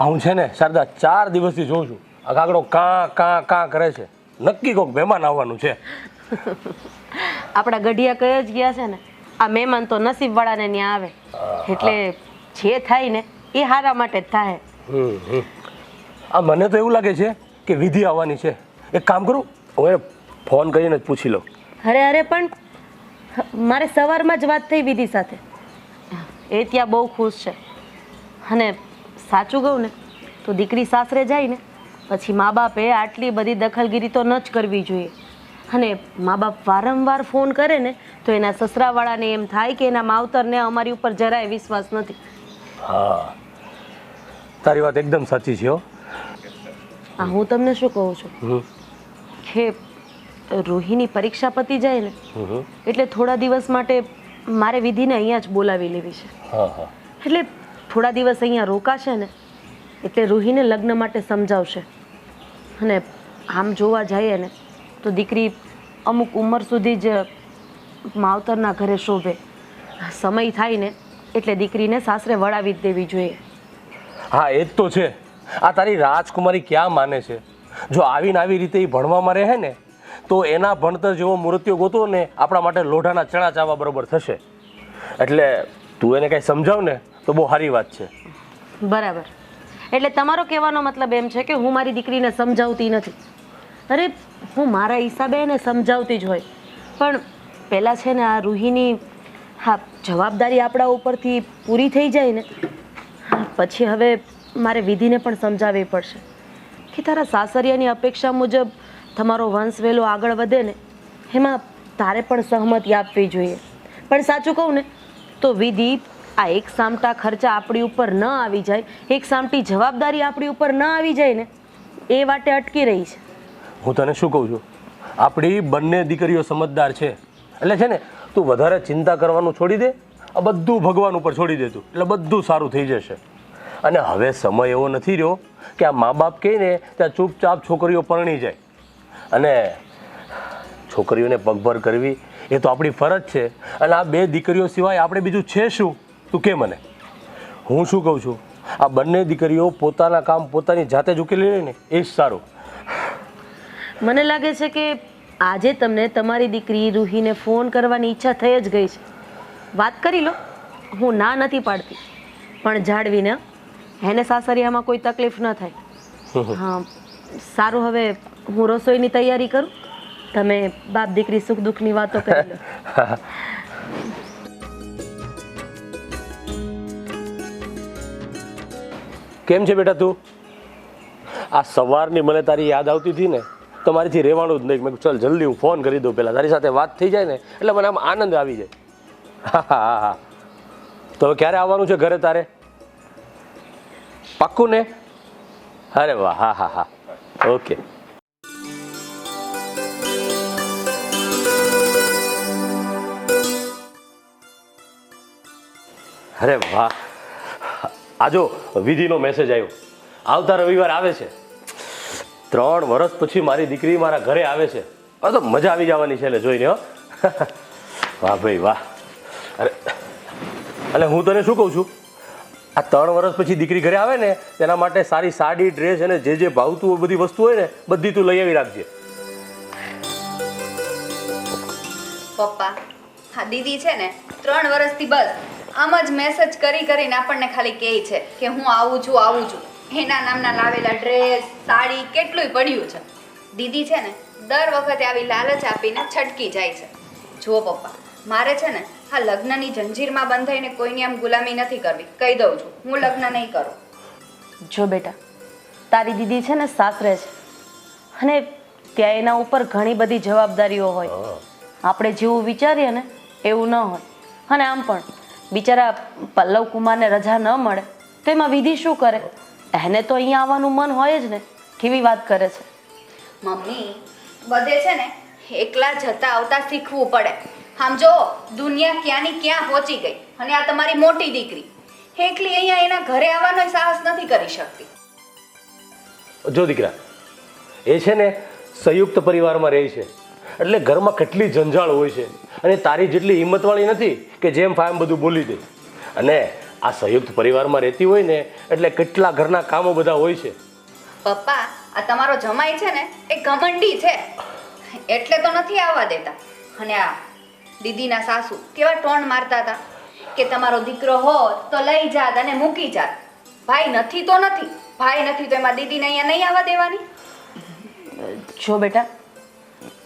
હું છે ને શારદા ચાર દિવસથી જોઉં છું. આ કાગડો કાં કાં કાં કરે છે. નક્કી કોઈક મહેમાન આવવાનું છે. આપણા ગઢિયા કયો જ ગયા છે ને આ મહેમાન તો નસીબવાળાને ત્યાં આવે. એટલે જે થાય ને એ હારા માટે જ થાય. આ મને તો એવું લાગે છે કે વિધિ આવવાની છે. એક કામ કરું હું એને ફોન કરીને જ પૂછી લઉં. અરે અરે પણ મારે સવારમાં જ વાત થઈ વિધિ સાથે. એ ત્યાં બહુ ખુશ છે. અને સાચું કહું ને તો દીકરી સાસરે જાય ને પછી મા બાપે આટલી બધી દખલગીરી તો ન જ કરવી જોઈએ. અને મા બાપ વારંવાર ફોન કરે ને તો એના સસરાવાળાને એમ થાય કે એના માવતરને અમારી ઉપર જરાય વિશ્વાસ નથી. હા. તારી વાત એકદમ સાચી છે હો. આ હું તમને શું કહું છું? કે રોહિની પરીક્ષા પતી જાય ને. એટલે થોડા દિવસ માટે મારે વિધિને અહીંયા જ બોલાવી લેવી છે. એટલે થોડા દિવસ અહીંયા રોકાશે ને, એટલે રૂહીને લગ્ન માટે સમજાવશે. અને આમ જોવા જઈએ ને, તો દીકરી અમુક ઉંમર સુધી જ માવતરના ઘરે શોભે. સમય થાય ને, એટલે દીકરીને સાસરે વળાવી જ દેવી જોઈએ. હા, એ જ તો છે. આ તારી રાજકુમારી ક્યાં માને છે? જો આવીને આવી રીતે એ ભણવામાં રહે ને, તો એના ભણતર જેવો મૃત્યુ ગોતો ને, આપણા માટે લોઢાના ચણા ચાવા બરોબર થશે. એટલે તું એને કાંઈ સમજાવ ને તો બહુ સારી વાત છે. બરાબર. એટલે તમારો કહેવાનો મતલબ એમ છે કે હું મારી દીકરીને સમજાવતી નથી. અરે, હું મારા હિસાબે એને સમજાવતી જ હોય. પણ પહેલાં છે ને આ રૂહીની, હા, જવાબદારી આપણા ઉપરથી પૂરી થઈ જાય ને પછી હવે મારે વિધિને પણ સમજાવવી પડશે. કે તારા સાસરિયાની અપેક્ષા મુજબ તમારો વંશ વહેલો આગળ વધે ને, એમાં તારે પણ સહમતી આપવી જોઈએ. પણ સાચું કહું ને, તો વિધિ આ એક સામટા ખર્ચા આપણી ઉપર ન આવી જાય, એક સામટી જવાબદારી આપણી ઉપર ન આવી જાય ને, એ વાટે અટકી રહી છે. હું તને શું કહું છું? આપણી બંને દીકરીઓ સમજદાર છે. એટલે છે ને, તું વધારે ચિંતા કરવાનું છોડી દે, આ બધું ભગવાન ઉપર છોડી દે તું, એટલે બધું સારું થઈ જશે. અને હવે સમય એવો નથી રહ્યો કે આ મા બાપ કહે ને, ત્યાં ચૂપચાપ છોકરીઓ પરણી જાય. અને છોકરીઓને પગભર કરવી, એ તો આપણી ફરજ છે. અને આ બે દીકરીઓ સિવાય આપણે બીજું છે શું? તું કે મને? હું શું કહું છું? આ બંને દીકરીઓ પોતાના કામ પોતાની જાતે જ ઉકેલી લે ને એ જ સારું. મને લાગે છે કે આજે તમને તમારી દીકરી રૂહીને ફોન કરવાની ઈચ્છા થઈ જ ગઈ છે. વાત કરી લો. હું ના નથી પાડતી. પણ જાળવીને એને સાસરિયામાં કોઈ તકલીફ ન થાય. હા સારું હવે હું રસોઈની તૈયારી કરું. તમે બાપ દીકરી સુખ દુઃખની વાતો કરી લો. કેમ છે બેટા તું? આ સવારની મને તારી યાદ આવતી હતી ને, તો મારીથી રહેવાનું જ નહીં. મેં ચાલ, જલ્દી હું ફોન કરી દઉં પહેલાં તારી સાથે વાત થઈ જાય ને, એટલે મને આમ આનંદ આવી જાય. હા હા હા તો હવે ક્યારે આવવાનું છે ઘરે તારે? પાક્કું ને? અરે વાહ, હા હા હા. ઓકે અરે વાહ. આજો વિધિનો મેસેજ આવ્યો. આવતા રવિવાર આવે છે. ત્રણ વર્ષ પછી મારી દીકરી મારા ઘરે આવે છે. હવે તો મજા આવી જવાની છે એટલે જોઈને વાહ ભાઈ, વાહ. અરે એટલે હું તને શું કહું છું? આ ત્રણ વર્ષ પછી દીકરી ઘરે આવે ને, તેના માટે સારી સાડી ડ્રેસ અને જે જે ભાવતું હોય બધી વસ્તુ હોય ને, બધી તું લઈ આવી રાખજે. પપ્પા, હા, દીદી છે ને, ત્રણ વર્ષથી બસ. આમ જ મેસેજ કરી કરીને આપણને ખાલી કહે છે કે હું આવું છું આવું છું. એના નામના લાવેલા ડ્રેસ સાડી કેટલુંય પડ્યું છે. દીદી છે ને દર વખતે આવી લાલચ આપીને છટકી જાય છે. જુઓ પપ્પા મારે છે ને હા લગ્નની જંજીરમાં બંધાઈને કોઈની આમ ગુલામી નથી કરવી. કહી દઉં છું હું લગ્ન નહીં કરું. જો બેટા તારી દીદી છે ને સાસરે છે. અને ત્યાં એના ઉપર ઘણી બધી જવાબદારીઓ હોય. આપણે જેવું વિચારીએ ને એવું ન હોય. અને આમ પણ. બિચારા પલ્લવ કુમારને રજા ન મળે તો એમાં વિધિ શું કરે? એને તો અહીંયા આવવાનું મન હોય જ ને. કેવી વાત કરે છે? મમ્મી બધે છે ને એકલા જતા આવતા શીખવું પડે. આમ જો દુનિયા ક્યાંની ક્યાં પહોંચી ગઈ અને આ તમારી મોટી દીકરી. એકલી અહીંયા એના ઘરે આવવાનો સાહસ નથી કરી શકતી. જો દીકરા એ છે ને સંયુક્ત પરિવારમાં રહે છે. એટલે ઘરમાં કેટલી જંજાળ હોય છે. અને તારી જેટલી હિંમતવાળી નથી કે જેમ ફાયમ બધું બોલી દે. અને આ સંયુક્ત પરિવારમાં રહેતી હોય ને એટલે કેટલા ઘરના કામો બધા હોય છે. પપ્પા આ તમારો જમાઈ છે ને એ ઘમંડી છે. એટલે તો નથી આવવા દેતા. અને આ દીદીના સાસુ કેવા ટોણ મારતા હતા કે તમારો દીકરો હોત તો લઈ જાત અને મૂકી જાત. ભાઈ નથી તો નથી. ભાઈ નથી તો એમાં દીદીને અહીંયા નહીં આવવા દેવાની. જો બેટા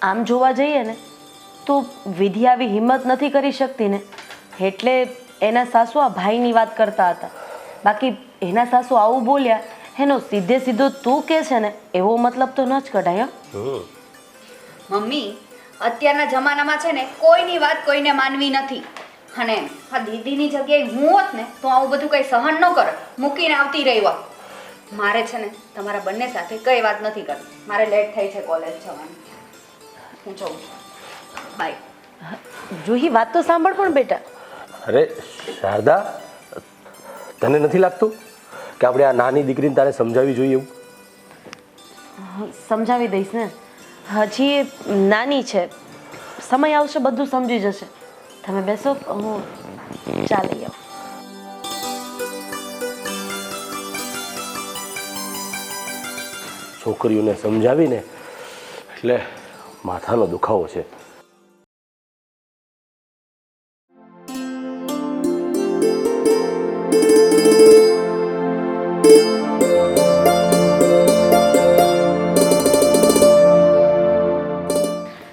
આમ જોવા જઈએ ને તો વિધિ આવી હિંમત નથી કરી શકતી ને. એટલે એના સાસુ આ ભાઈની વાત કરતા હતા. બાકી એના સાસુ આવું બોલ્યા એનો સીધે સીધો તું કે છે ને એવો મતલબ તો ન જ કઢાય મમ્મી અત્યારના જમાનામાં છે ને કોઈની વાત કોઈને માનવી નથી. અને આ દીદીની જગ્યાએ હું હોત ને તો આવું બધું કંઈ સહન ન કરે મૂકીને આવતી રહી હોત. મારે છે ને તમારા બંને સાથે કઈ વાત નથી કરવી. મારે લેટ થઈ છે કોલેજ જવાની. હું જાઉં છું. બાય જુહી વાત તો સાંભળ પણ બેટા. અરે શારદા તને નથી લાગતું કે આપણે આ નાની દીકરીને તારે સમજાવવી જોઈએ એવું? સમજાવી દઈશ ને. હજી નાની છે. સમય આવશે બધું સમજી જશે. તમે બેસો હું ચા લઈ આવું. છોકરીઓને સમજાવીને એટલે માથાનો દુખાવો છે.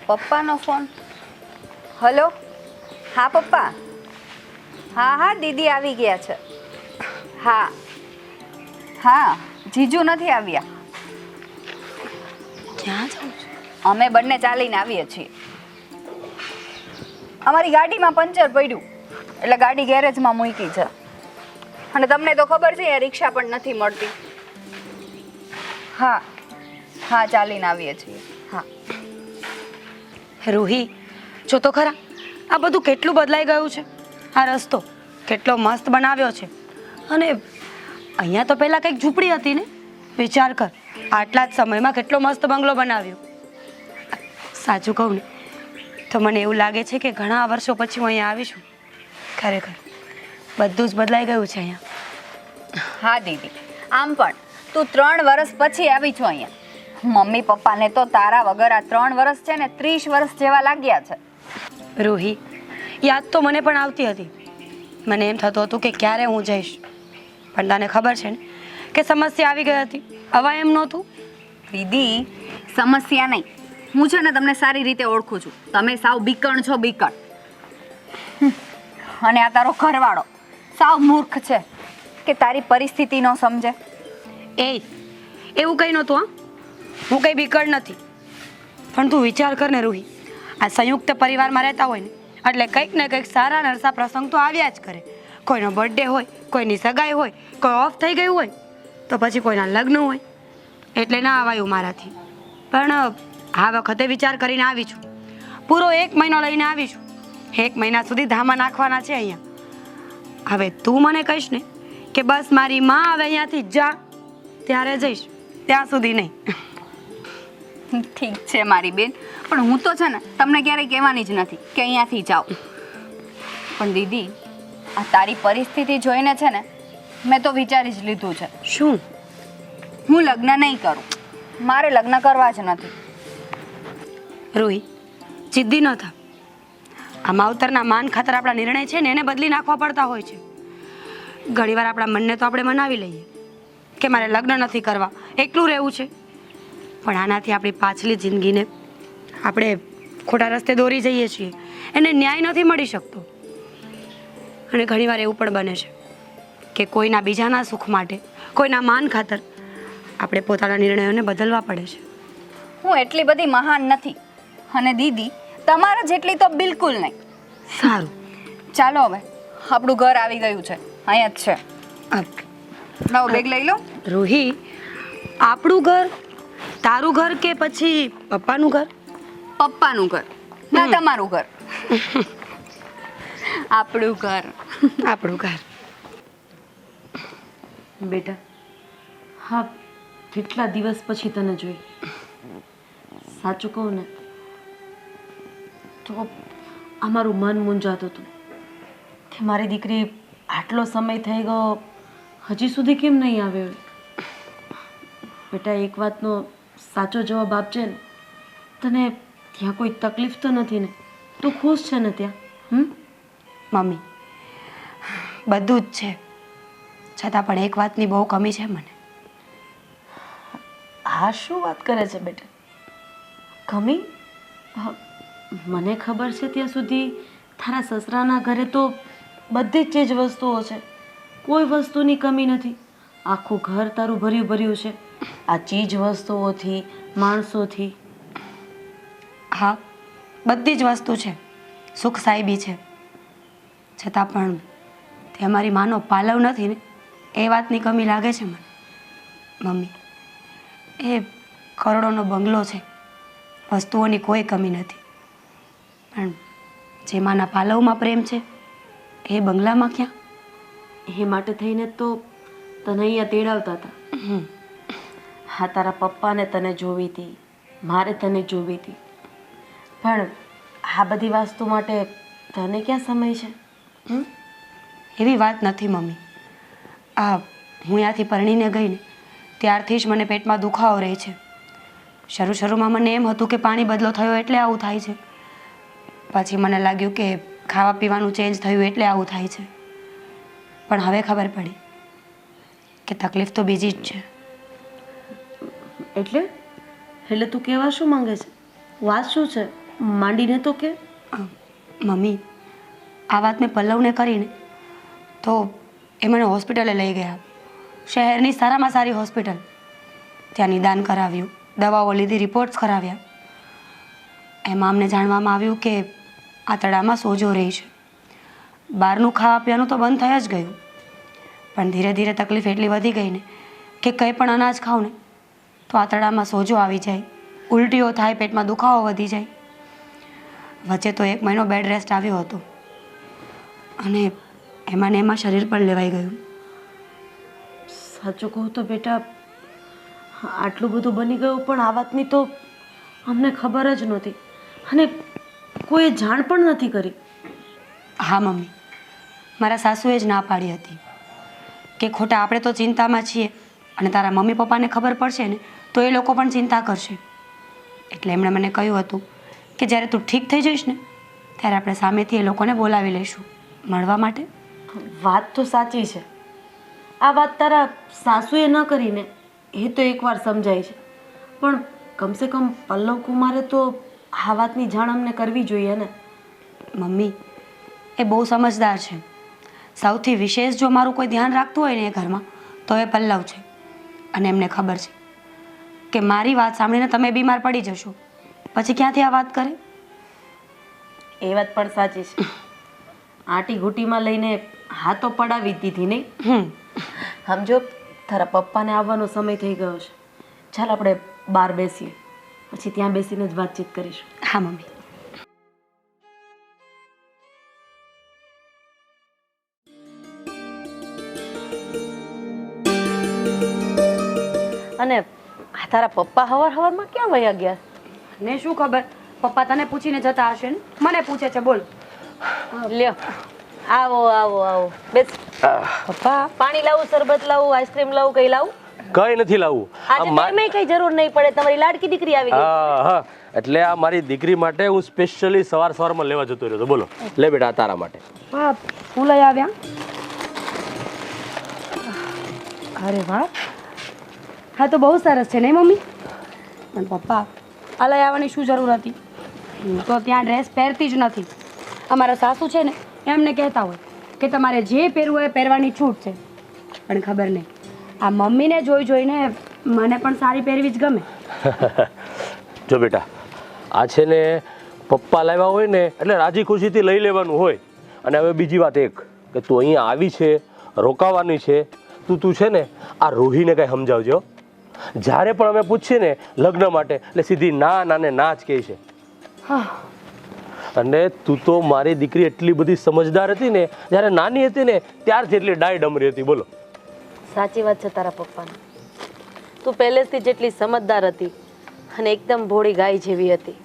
પપ્પાનો ફોન. હલો? હા પપ્પા. હા હા દીદી આવી ગયા છે. હા. હા જીજુ નથી આવ્યા. ક્યાં જાઉં અમે બંને ચાલીને આવીએ છીએ. અમારી ગાડીમાં પંચર પડ્યું. એટલે ગાડી ગેરેજમાં મૂકી છે. અને તમને તો ખબર છે એ રિક્ષા પણ નથી મળતી. હા હા, ચાલીને આવીએ છીએ. હા. રૂહી, જો તો ખરા, આ બધું કેટલું બદલાઈ ગયું છે? આ રસ્તો કેટલો મસ્ત બનાવ્યો છે. અને અહીંયા તો પહેલાં કંઈક ઝૂંપડી હતી ને? વિચાર કર, આટલા જ સમયમાં કેટલો મસ્ત બંગલો બનાવ્યો. સાચું કહું ને તો મને એવું લાગે છે કે ઘણા વર્ષો પછી હું અહીંયા આવીશું ખરેખર. બધું જ બદલાઈ ગયું છે અહીંયા. હા દીદી. આમ પણ તું ત્રણ વર્ષ પછી આવી છું અહીંયા. મમ્મી પપ્પાને તો તારા વગર આ ત્રણ વર્ષ છે ને ત્રીસ વર્ષ જેવા લાગ્યા છે. રૂહી યાદ તો મને પણ આવતી હતી. મને એમ થતું હતું કે ક્યારે હું જઈશ. પણ તને ખબર છે ને કે સમસ્યા આવી ગઈ હતી. હવા એમ નહોતું. દીદી સમસ્યા નહીં. હું છે ને તમને સારી રીતે ઓળખું છું. તમે સાવ બીકણ છો, બીકણ. અને આ તારો ઘરવાળો. સાવ મૂર્ખ છે કે તારી પરિસ્થિતિ ન સમજે. એ એવું કંઈ નહોતું, હા. હું કંઈ બીકળ નથી. પણ તું વિચાર કર ને રૂહી. આ સંયુક્ત પરિવારમાં રહેતા હોય ને, એટલે કંઈક ને કંઈક સારા નરસા પ્રસંગ તો આવ્યા જ કરે. કોઈનો બર્થડે હોય, કોઈની સગાઈ હોય, કોઈ ઓફ થઈ ગયું હોય, તો પછી કોઈના લગ્ન હોય. એટલે ના આવાયું મારાથી. પણ આ વખતે વિચાર કરીને આવી છું. પૂરો એક મહિનો લઈને આવી છું. એક મહિના સુધી ધામા નાખવાના છે અહીંયા. હવે તું મને કહીશ ને કે બસ મારી માં હવે અહીંયાથી જા ત્યારે જઈશ. ત્યાં સુધી નહીં. ઠીક છે મારી બેન પણ હું તો છે ને તમને ક્યારેય કહેવાની જ નથી કે અહીંયાથી જાઓ. પણ દીદી આ તારી પરિસ્થિતિ જોઈને છે ને મેં તો વિચારી જ લીધું છે. શું? હું લગ્ન નહીં કરું. મારે લગ્ન કરવા જ નથી. રોહી જિદ્દી ન થા. આ માવતરના માન ખાતર આપણા નિર્ણય છે ને એને બદલી નાખવા પડતા હોય છે. ઘણીવાર આપણા મનને તો આપણે મનાવી લઈએ કે મારે લગ્ન નથી કરવા, એકલું રહેવું છે. પણ આનાથી આપણી પાછલી જિંદગીને આપણે ખોટા રસ્તે દોરી જઈએ છીએ, એને ન્યાય નથી મળી શકતો. અને ઘણીવાર એવું પણ બને છે કે કોઈના બીજાના સુખ માટે, કોઈના માન ખાતર આપણે પોતાના નિર્ણયોને બદલવા પડે છે. હું એટલી બધી મહાન નથી. અને દીદી તમારા જેટલી તો બિલકુલ નહીં. સારું. ચાલો હવે આપણું ઘર આવી ગયું છે અહીંયા જ છે. લાવો બેગ લઈ લો. રૂહી આપણું ઘર તારું ઘર કે પછી પપ્પાનું ઘર? પપ્પાનું ઘર ના તમારું ઘર. આપણું ઘર. આપણું ઘર. બેટા હા કેટલા દિવસ પછી તને જોઈ? સાચું કહું ને? તો અમારું મન મૂંઝાતું હતું. કે મારી દીકરી આટલો સમય થઈ ગયો હજી સુધી કેમ નહીં આવ્યો બેટા એક વાતનો સાચો જવાબ આપજે ને. તને ત્યાં કોઈ તકલીફ તો નથી ને? તું ખુશ છે ને ત્યાં? હમ? મમ્મી બધું જ છે. છતાં પણ એક વાતની બહુ કમી છે મને. આ શું વાત કરે છે બેટા? કમી? હ, મને ખબર છે ત્યાં સુધી તારા સસરાના ઘરે તો બધી જ ચીજ વસ્તુઓ છે. કોઈ વસ્તુની કમી નથી. આખું ઘર તારું ભર્યું ભર્યું છે. આ ચીજ વસ્તુઓથી, માણસોથી. હા, બધી જ વસ્તુ છે. સુખ સાહેબી છે. છતાં પણ તે અમારી માનો પાલવ નથી ને. એ વાતની કમી લાગે છે મને. મમ્મી, એ કરોડોનો બંગલો છે. વસ્તુઓની કોઈ કમી નથી. પણ જે માના પાલવમાં પ્રેમ છે એ બંગલામાં ક્યાં? એ માટે થઈને તો તને અહીંયા તેડાવતા હતા. હા તારા પપ્પાને તને જોવી હતી મારે તને જોવી હતી. પણ આ બધી વાસ્તુ માટે તને ક્યાં સમય છે? એવી વાત નથી મમ્મી. આ હું ત્યાંથી પરણીને ગઈને ત્યારથી જ મને પેટમાં દુખાવો રહે છે. શરૂ શરૂમાં મને એમ હતું કે પાણી બદલો થયો એટલે આવું થાય છે. પછી મને લાગ્યું કે ખાવા પીવાનું ચેન્જ થયું એટલે આવું થાય છે. પણ હવે ખબર પડી કે તકલીફ તો બીજી જ છે. એટલે? એટલે તું કહેવા શું માંગે છે? વાત શું છે? માંડીને તો કે? મમ્મી આ વાત મેં પલ્લવને કરીને તો એ મને હોસ્પિટલે લઈ ગયા. શહેરની સારામાં સારી હોસ્પિટલ. ત્યાં નિદાન કરાવ્યું દવાઓ લીધી રિપોર્ટ્સ કરાવ્યા. એમાં અમને જાણવામાં આવ્યું કે આંતરડામાં સોજો રહે છે. બહારનું ખાવા પીવાનું તો બંધ થઈ જ ગયું. પણ ધીરે ધીરે તકલીફ એટલી વધી ગઈ ને કે કંઈ પણ અનાજ ખાવ ને તો આંતરડામાં સોજો આવી જાય. ઉલટીઓ થાય, પેટમાં દુખાવો વધી જાય. વચ્ચે તો એક મહિનો બેડ રેસ્ટ આવ્યો હતો. અને એમાં ને એમાં શરીર પણ લેવાઈ ગયું. સાચું કહું તો બેટા, આટલું બધું બની ગયું પણ આ વાતની તો અમને ખબર જ નહોતી. અને કોઈએ જાણ પણ નથી કરી. હા મમ્મી. મારા સાસુએ જ ના પાડી હતી કે ખોટા આપણે તો ચિંતામાં છીએ અને તારા મમ્મી પપ્પાને ખબર પડશે ને તો એ લોકો પણ ચિંતા કરશે. એટલે એમણે મને કહ્યું હતું કે જ્યારે તું ઠીક થઈ જઈશ ને ત્યારે આપણે સામેથી એ લોકોને બોલાવી લઈશું મળવા માટે. વાત તો સાચી છે. આ વાત તારા સાસુએ ન કરીને એ તો એકવાર સમજાય છે. પણ કમસે કમ પલ્લવ કુમારે તો આ વાતની જાણ અમને કરવી જોઈએ ને? મમ્મી એ બહુ સમજદાર છે. સૌથી વિશેષ જો મારું કોઈ ધ્યાન રાખતું હોય ને એ ઘરમાં તો એ પલ્લવ છે. અને એમને ખબર છે કે મારી વાત સાંભળીને તમે બીમાર પડી જશો. પછી ક્યાંથી આ વાત કરે? એ વાત પણ સાચી છે. આટી ઘૂટીમાં લઈને હા તો પડાવી દીધી નહીં? સમજો તારા પપ્પાને આવવાનો સમય થઈ ગયો છે. ચાલ આપણે બહાર બેસીએ. પછી ત્યાં બેસીને જ વાતચીત કરીશું. હા મમ્મી. અને આ તારા પપ્પા હવાર હવારમાં ક્યાં વયા ગયા? ને શું ખબર? પપ્પા તને પૂછીને જતા હશે ને? મને પૂછે છે બોલ. લ્યો આવો આવો આવો. બેસ. પપ્પા પાણી લાવું શરબત લાવું આઈસ્ક્રીમ લાવું કઈ લાવું? કઈ નથી લાવવું. આજે મા- કઈ જરૂર નહીં પડે તમારી લાડકી દીકરી આવી ગઈ. હા હા. એટલે આ મારી દીકરી માટે હું સ્પેશિયલી સવાર સવારમાં લેવા જતો રહ્યો હતો બોલો. લે બેટા તારા માટે. બાપ હું લઈ આવ્યા અરે વાહ. હા તો બહુ સરસ છે નહીં મમ્મી? પણ પપ્પા આ લઈ આવવાની શું જરૂર હતી? હું તો ત્યાં ડ્રેસ પહેરતી જ નથી. અમારા સાસુ છે ને એમને કહેતા હોય કે તમારે જે પહેરવું હોય એ પહેરવાની છૂટ છે. પણ ખબર નહીં. આ મમ્મીને જોઈ જોઈને મને પણ સારી પહેરવી જ ગમે. જો બેટા આ છે ને પપ્પા લાવ્યા હોય ને એટલે રાજી ખુશીથી લઈ લેવાનું હોય. અને હવે બીજી વાત એક કે તું અહીંયા આવી છે રોકાવાની છે તું તું છે ને આ રોહીને કંઈ સમજાવજો જ્યારે પણ અમે પૂછીએ ને લગ્ન માટે એટલે સીધી ના ના ને ના જ કહે છે. અને તું તો મારી દીકરી એટલી બધી સમજદાર હતી ને જ્યારે નાની હતી ને ત્યારથી એટલી ડાય ડમરી હતી બોલો. સાચી વાત છે તારા પપ્પાની. તું પહેલેથી જેટલી સમજદાર હતી અને એકદમ ભોળી ગાય જેવી હતી.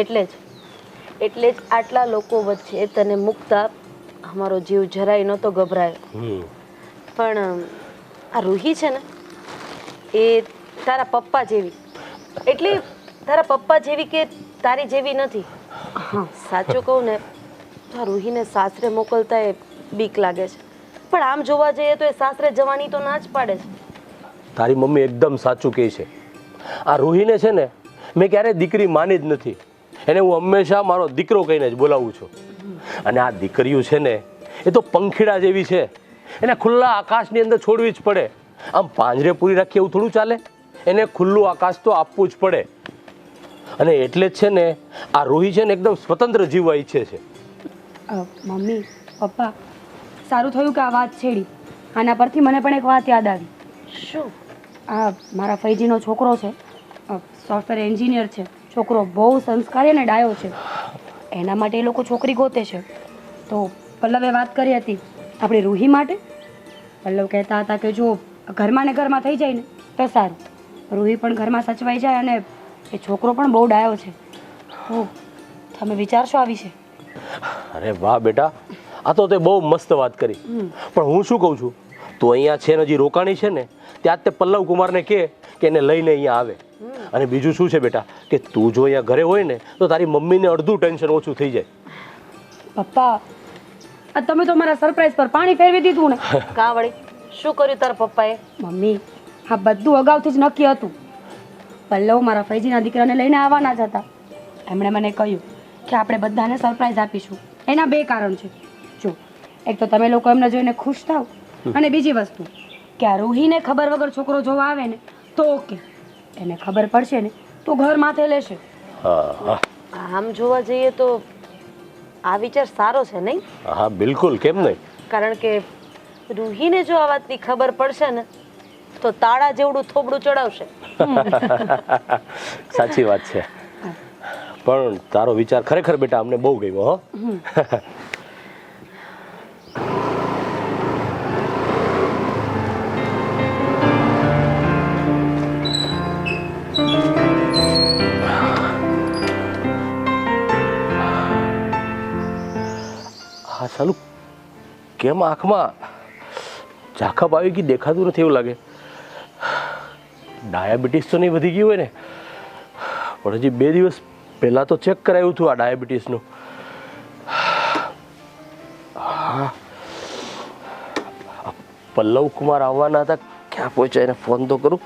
એટલે જ એટલે જ આટલા લોકો વચ્ચે તને મૂકતા અમારો જીવ જરાય નહોતો ગભરાયો. પણ આ રૂહી છે ને એ તારા પપ્પા જેવી. એટલે તારા પપ્પા જેવી કે તારી જેવી નથી. સાચું કહું ને તો આ રૂહીને સાસરે મોકલતા એ બીક લાગે છે. પણ આમ જોવા જઈએ તો એ સાસરે જવાની તો ના જ પાડે છે. તારી મમ્મી એકદમ સાચું કહે છે. આ રોહીને છે ને મેં ક્યારેય દીકરી માની જ નથી. એને હું હંમેશા મારો દીકરો કહીને જ બોલાવું છું. અને આ દીકરીઓ છે ને એ તો પંખીડા જેવી છે. એને ખુલ્લા આકાશની અંદર છોડવી જ પડે. આમ પાંજરે પૂરી રાખીએ એવું થોડું ચાલે? એને ખુલ્લું આકાશ તો આપવું જ પડે. અને એટલે જ છે ને આ રોહી છે ને એકદમ સ્વતંત્ર જીવવા ઈચ્છે છે. મમ્મી પપ્પા સારું થયું કે આ વાત છેડી? આના પરથી મને પણ એક વાત યાદ આવી. શું? આ મારા ફૈજીનો છોકરો છે. સોફ્ટવેર એન્જિનિયર છે. છોકરો બહુ સંસ્કારી અને ડાયો છે. એના માટે એ લોકો છોકરી ગોતે છે. તો પલ્લવે વાત કરી હતી. આપણી રૂહી માટે? પલ્લવ કહેતા હતા કે જો ઘરમાં ને ઘરમાં થઈ જાય ને તો સારું. રૂહી પણ ઘરમાં સચવાઈ જાય અને એ છોકરો પણ બહુ ડાયો છે. તો તમે વિચારશો આ વિશે? અરે વાહ બેટા આ તો તે બહુ મસ્ત વાત કરી. પણ હું શું કહું છું? તું અહીંયા છે ને જે રોકાણી છે ને ત્યાં તે પલ્લવ કુમારને કહે કે એને લઈને અહીંયા આવે. અને બીજું શું છે બેટા? કે તું જો અહીંયા ઘરે હોય ને તો તારી મમ્મીને અડધું ટેન્શન ઓછું થઈ જાય. પપ્પા આ તમે તો મારા સરપ્રાઈઝ પર પાણી ફેરવી દીધું ને. કા વળી? શું કર્યું તારા પપ્પાએ? મમ્મી હા બધું અગાઉથી જ નક્કી હતું. પલ્લવ મારા ફૈજીના દીકરાને લઈને આવવાના જ હતા. એમણે મને કહ્યું કે આપણે બધાને સરપ્રાઈઝ આપીશું. એના બે કારણ છે. એક તો તમે લોકો એમને જોઈને ખુશ થાવ. અને બીજી વસ્તુ કે આ રૂહીને ખબર વગર છોકરો જોવા આવે ને તો ઓકે. એને ખબર પડશે ને તો ઘર માથે લેશે. હા હા. આમ જોવા જઈએ તો આ વિચાર સારો છે નહીં? હા બિલકુલ કેમ નહીં? કારણ કે રૂહીને જો આ વાતની ખબર પડશે ને તો તાળા જેવડું થોબડું ચડાવશે. સાચી વાત છે. પણ તારો વિચાર ખરેખર બેટા અમને બહુ ગયો હો. સાલું કેમ આંખમાં ઝાખપ આવી ગઈ દેખાતું નથી એવું લાગે? ડાયાબિટીસ તો નહીં વધી ગયું હોય ને. પણ હજી બે દિવસ પહેલાં તો ચેક કરાયું હતું આ ડાયાબિટીસનું. હા. પલ્લવ કુમાર આવવાના હતા. ક્યાં પહોંચ્યા એને ફોન તો કરું?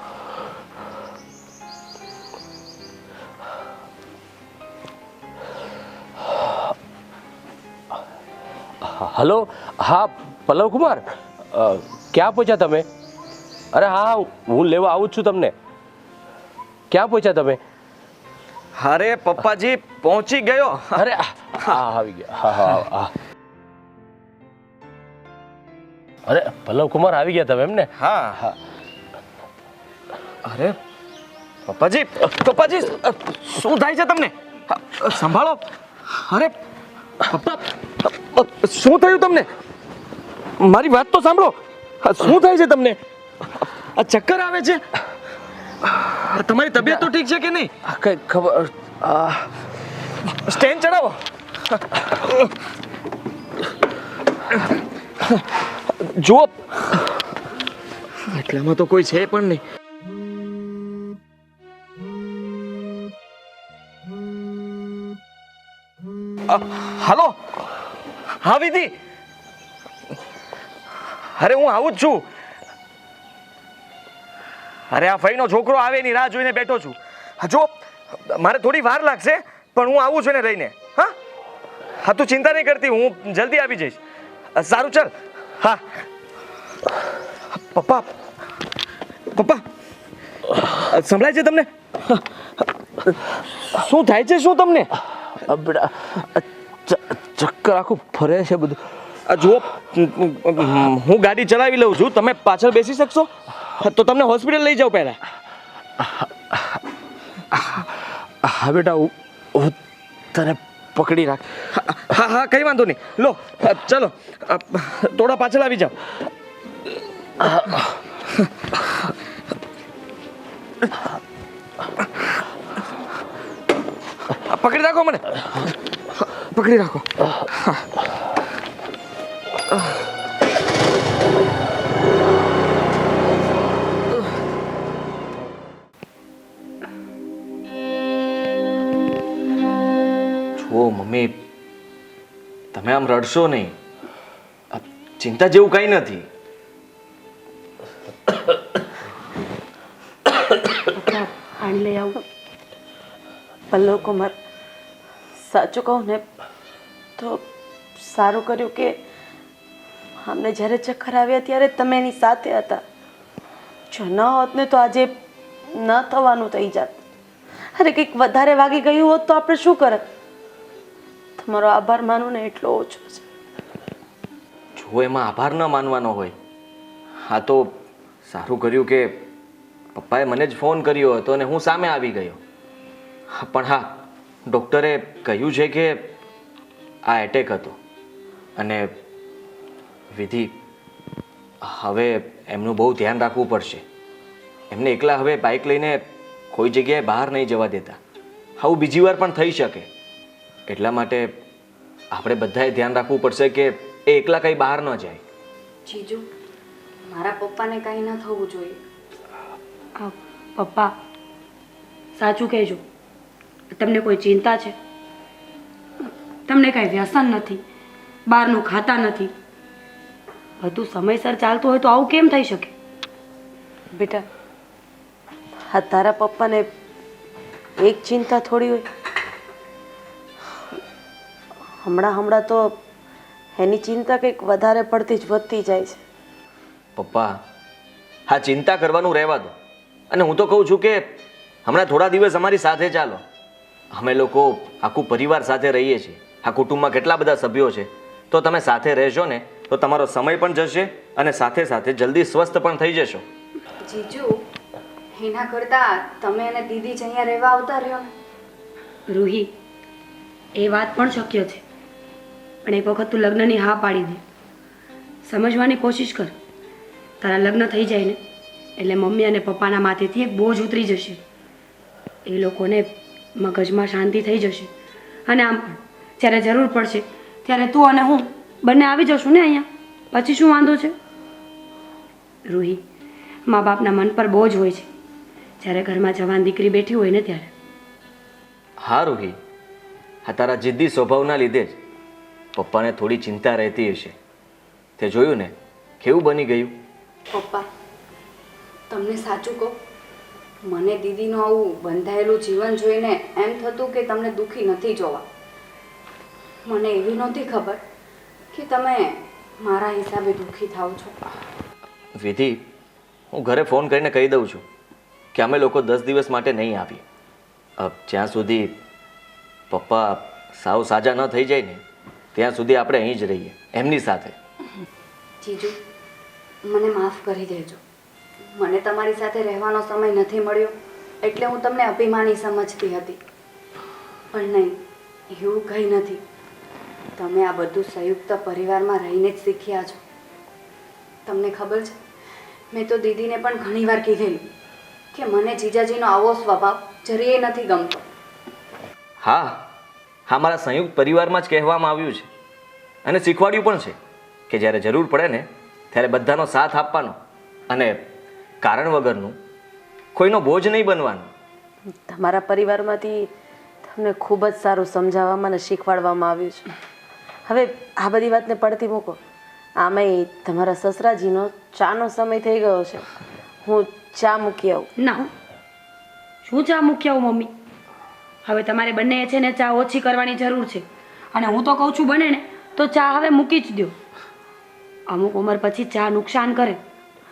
હલો હા પલ્લવ કુમાર ક્યાં પહોંચ્યા તમે? અરે હા હા લેવા આવું છું તમને. ક્યાં પહોંચ્યા તમે? અરે પપ્પાજી પહોંચી ગયો. અરે હા આવી ગયા. હા હા હા અરે પલ્લવ કુમાર આવી ગયા તમે એમને? હા. હા. અરે પપ્પાજી પપ્પાજી શું થાય છે તમને? સંભાળો. અરે પપ્પા શું થયું તમને? મારી વાત તો સાંભળો. શું થાય છે તમને? આ ચક્કર આવે છે? તમારી તબિયત તો ઠીક છે કે નહીં? કઈ ખબર સ્ટેન્ડ ચડાવો. જુઓ. એટલામાં તો કોઈ છે પણ નહીં. હાલો. હા, વિધિ. અરે, હું આવું જ છું. અરે, આ ફઈનો છોકરો આવે એની રાહ જોઈને બેઠો છું. જો, મારે થોડી વાર લાગશે, પણ હું આવું છું ને રહીને હા? હા, તું ચિંતા નહીં કરતી, હું જલ્દી આવી જઈશ. સારું, ચાલ. હા. પપ્પા પપ્પા સંભળાય છે તમને? શું થાય છે, શું તમને? ચક્કર આખું ફરે છે બધું. આ જુઓ હું ગાડી ચલાવી લઉં છું. તમે પાછળ બેસી શકશો? તો તમને હોસ્પિટલ લઈ જાઉં પહેલાં. હા બેટા હું તને પકડી રાખ. હા હા કંઈ વાંધો નહીં. લો ચલો થોડા પાછળ આવી જાઓ. પકડી રાખો મને. પકડી રાખો. મમ્મી તમે આમ રડશો નહીં. ચિંતા જેવું કંઈ નથી. પાણી લઈ આવું. પલ્લવ કુમાર સાચું કહું ને, તો સારું કર્યું કે અમને જ્યારે ચક્કર આવ્યા ત્યારે તમે એની સાથે હતા. જો ન હોત ને તો આજે ન થવાનું થઈ જાત. અરે કંઈક વધારે વાગી ગયું હોત તો આપણે શું કરત? તમારો આભાર માનું ને એટલો ઓછો છે. જો એમાં આભાર ન માનવાનો હોય, હા તો સારું કર્યું કે પપ્પાએ મને જ ફોન કર્યો હતો અને હું સામે આવી ગયો. પણ હા ડૉક્ટરે કહ્યું છે કે આ એટેક હતો. અને વિધિ હવે એમનું બહુ ધ્યાન રાખવું પડશે. એમને એકલા હવે બાઇક લઈને કોઈ જગ્યાએ બહાર નહીં જવા દેતા. આવું બીજી વાર પણ થઈ શકે. એટલા માટે આપણે બધાએ ધ્યાન રાખવું પડશે કે એ એકલા કંઈ બહાર ન જાય. જીજુ મારા પપ્પાને કંઈ ન થવું જોઈએ. પપ્પા સાચું કહેજો. તમને કોઈ ચિંતા છે? તમને કાંઈ વ્યસન નથી બહારનું ખાતા નથી. બધું સમયસર ચાલતું હોય તો આવું કેમ થઈ શકે? બેટા હા તારા પપ્પાને એક ચિંતા થોડી હોય. હમણાં હમણાં તો એની ચિંતા કંઈક વધારે પડતી જ વધતી જાય છે. પપ્પા હા ચિંતા કરવાનું રહેવા દો. અને હું તો કહું છું કે હમણાં થોડા દિવસ અમારી સાથે ચાલો. અમે લોકો આખું પરિવાર સાથે રહીએ છીએ. આ કુટુંબમાં કેટલા બધા સભ્યો છે? તો તમે સાથે રહેશો ને તો તમારો સમય પણ જશે અને સાથે સાથે જલ્દી સ્વસ્થ પણ થઈ જશો. જીજુ એના કરતાં તમે અને દીદી જ અહીંયા રહેવા આવતા રહ્યો ને. રૂહી એ વાત પણ શક્ય છે. પણ એક વખત તું લગ્નની હા પાડી દે. સમજવાની કોશિશ કર. તારા લગ્ન થઈ જાય ને એટલે મમ્મી અને પપ્પાના માથેથી એક બોજ ઉતરી જશે. એ લોકોને મગજમાં શાંતિ થઈ જશે. અને આમ પણ જ્યારે જરૂર પડશે ત્યારે તું અને હું બંને આવી જશું ને અહીંયા? પછી શું વાંધો છે? રૂહી મા બાપના મન પર બોજ હોય છે. જ્યારે ઘરમાં જવાન દીકરી બેઠી હોય ને ત્યારે. હા રૂહી. હા તારા જિદ્દી સ્વભાવના લીધે જ પપ્પાને થોડી ચિંતા રહેતી હશે. તે જોયું ને? કેવું બની ગયું? પપ્પા તમને સાચું કહો મને દીદીનું આવું બંધાયેલું જીવન જોઈને એમ થતું કે તમને દુઃખી નથી જોવા. મને એવી નહોતી ખબર કે તમે મારા હિસાબે દુઃખી થાવ છો. વિધિ હું ઘરે ફોન કરીને કહી દઉં છું કે અમે લોકો દસ દિવસ માટે નહીં આવીએ. જ્યાં સુધી પપ્પા સાવ સાજા ન થઈ જાય ને ત્યાં સુધી આપણે અહીં જ રહીએ એમની સાથે. જીજુ મને માફ કરી દેજો. મને તમારી સાથે રહેવાનો સમય નથી મળ્યો એટલે હું તમને અભિમાની સમજતી હતી. પણ નહીં, એવું કંઈ નથી. તમે આ બધું સંયુક્ત પરિવારમાં રહીને જ શીખ્યા છો. તમને ખબર છે, મેં તો દીદીને પણ ઘણીવાર કીધેલું કે મને જીજાજીનો આવો સ્વભાવ જરીએ નથી ગમતો. હા હા, મારા સંયુક્ત પરિવારમાં જ કહેવામાં આવ્યું છે. અને શીખવાડ્યું પણ છે કે જ્યારે જરૂર પડે ને, ત્યારે બધાનો સાથ આપવાનો અને કારણ વગરનું કોઈનો બોજ નહીં બનવાનું. તમારા પરિવારમાંથી તમને ખૂબ જ સારું સમજાવવામાં અને શીખવાડવામાં આવ્યું છે. હવે આ બધી વાતને પડતી મૂકો. આમાં તમારા સસરાજીનો ચાનો સમય થઈ ગયો છે. હું ચા મૂકી આવું. ના શું ચા મૂકી આવું મમ્મી? હવે તમારે બંને છે ને ચા ઓછી કરવાની જરૂર છે. અને હું તો કહું છું બને ને તો ચા હવે મૂકી જ દો અમુક ઉંમર પછી ચા નુકસાન કરે.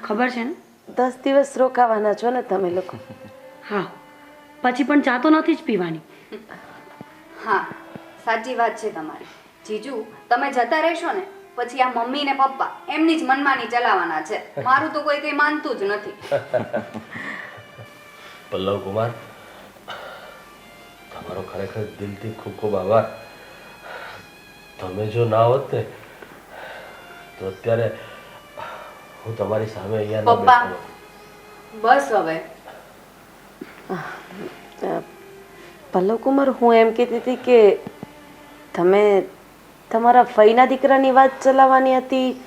ખબર છે ને? દસ દિવસ રોકાવાના છો ને તમે લોકો. હા પછી પણ ચા તો નથી જ પીવાની. હા સાચી વાત છે તમારી. જીજુ તમે જતા રહેશો ને પછી આ મમ્મી ને પપ્પા એમની જ મનમાની ચલાવવાના છે. મારું તો કોઈ કંઈ માનતું જ નથી. પલ્લવ કુમાર તમારો ખરેખર દિલથી ખૂબ ખૂબ આભાર. તમે જો ના હોત ને તો અત્યારે હું તમારી સામે અહીંયા ના પપ્પા. બેઠો. બસ હવે. અ, પલ્લવ કુમાર હું એમ કહેતી હતી કે તમે તમારા ફઈના દીકરાની વાત ચલાવવાની હતી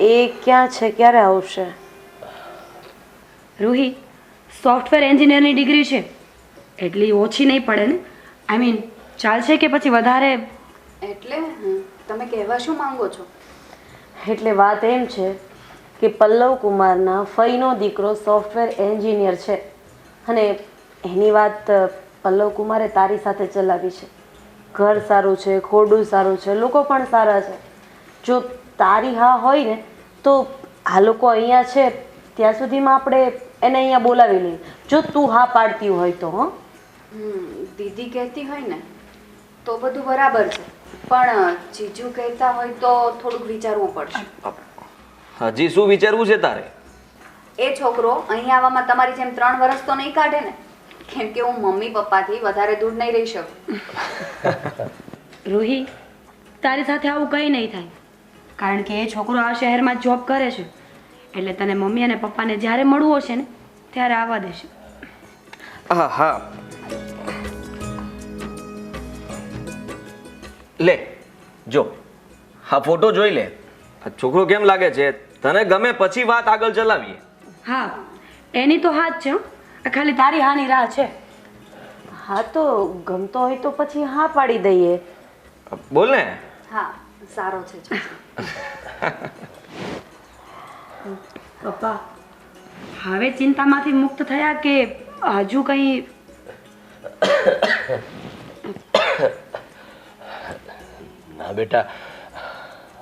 એ ક્યાં છે ક્યારે આવશે? રૂહી સોફ્ટવેર એન્જિનિયરની ડિગ્રી છે. એટલી ઓછી નહીં પડે ને? આઈ મીન ચાલશે કે પછી વધારે? એટલે તમે કહેવા શું માંગો છો? એટલે વાત એમ છે કે પલ્લવ કુમારના ફઈનો દીકરો સોફ્ટવેર એન્જિનિયર છે. અને એની વાત પલ્લવ કુમારે તારી સાથે ચલાવી છે. ઘર સારું છે ખોડું સારું છે લોકો પણ સારા છે. જો તારી હા હોય ને તો આ લોકો અહીંયા છે ત્યાં સુધીમાં આપણે એને અહીંયા બોલાવી લઈએ. જો તું હા પાડતી હોય તો હં. દીદી કહેતી હોય ને તો બધું બરાબર છે. પણ જીજુ કહેતા હોય તો થોડુંક વિચારવું પડશે. હજી શું વિચારવું છે તારે? એ છોકરો અહીં આવવામાં તમારી જેમ ત્રણ વર્ષ તો નહીં કાઢે ને? કેમ કે હું મમ્મી પપ્પાથી વધારે દૂર નહીં રહી શકું. રૂહી તારી સાથે આવું કંઈ નહીં થાય. કારણ કે એ છોકરો આ શહેરમાં જોબ કરે છે. એટલે તને મમ્મી અને પપ્પાને જ્યારે મળવું હશે ને ત્યારે આવવા દેશે. હા હા. લે જો. હા ફોટો જોઈ લે. છોકરો કેમ લાગે છે? તને ગમે પછી વાત આગળ ચલાવીએ. હા એની તો હા છે આ ખાલી તારી હાની રાહ છે. હા તો ગમતો હોય તો પછી હા પાડી દઈએ. બોલ ને. હા સારો છે પપ્પા હવે ચિંતામાંથી મુક્ત થયા કે હજુ કંઈ? ના બેટા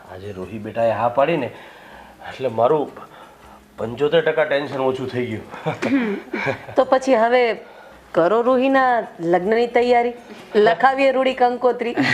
આજે રોહી બેટાએ હા પાડી ને એટલે મારું પંચોતેર ટકા ટેન્શન ઓછું થઈ ગયું. તો પછી હવે કરો રૂહીના લગ્નની તૈયારી. લખાવીએ રૂડી કંકોત્રી.